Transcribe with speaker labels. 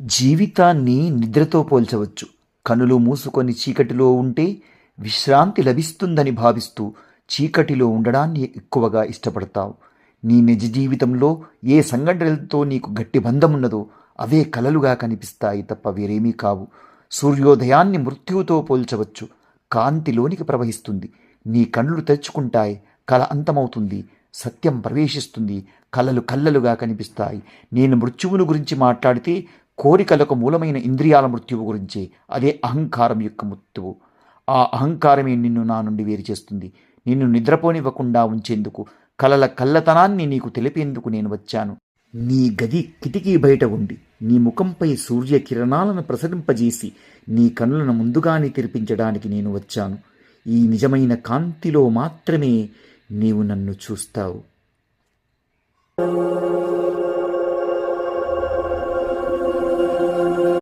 Speaker 1: జీవితాన్ని నిద్రతో పోల్చవచ్చు. కనులు మూసుకొని చీకటిలో ఉంటే విశ్రాంతి లభిస్తుందని భావిస్తూ చీకటిలో ఉండడాన్ని ఎక్కువగా ఇష్టపడతావు. నీ నిజ జీవితంలో ఏ సంఘటనలతో నీకు గట్టి బంధం ఉన్నదో అవే కలలుగా కనిపిస్తాయి తప్ప వేరేమీ కావు. సూర్యోదయాన్ని మృత్యువుతో పోల్చవచ్చు. కాంతిలోనికి ప్రవహిస్తుంది. నీ కళ్ళు తెరుచుకుంటాయి. కల అంతమవుతుంది. సత్యం ప్రవేశిస్తుంది. కలలు కళ్ళలుగా కనిపిస్తాయి. నేను మృత్యువును గురించి మాట్లాడితే కోరికలకు మూలమైన ఇంద్రియాల మృత్యువు గురించి అదే అహంకారం యొక్క మృత్యువు. ఆ అహంకారమే నిన్ను నా నుండి వేరు చేస్తుంది. నిన్ను నిద్రపోనివ్వకుండా ఉంచేందుకు కలల కల్లతనాన్ని నీకు తెలిపేందుకు నేను వచ్చాను. నీ గది కిటికీ బయట ఉండి నీ ముఖంపై సూర్య కిరణాలను ప్రసరింపజేసి నీ కనులను ముందుగానే తెరిపించడానికి నేను వచ్చాను. ఈ నిజమైన కాంతిలో మాత్రమే నీవు నన్ను చూస్తావు.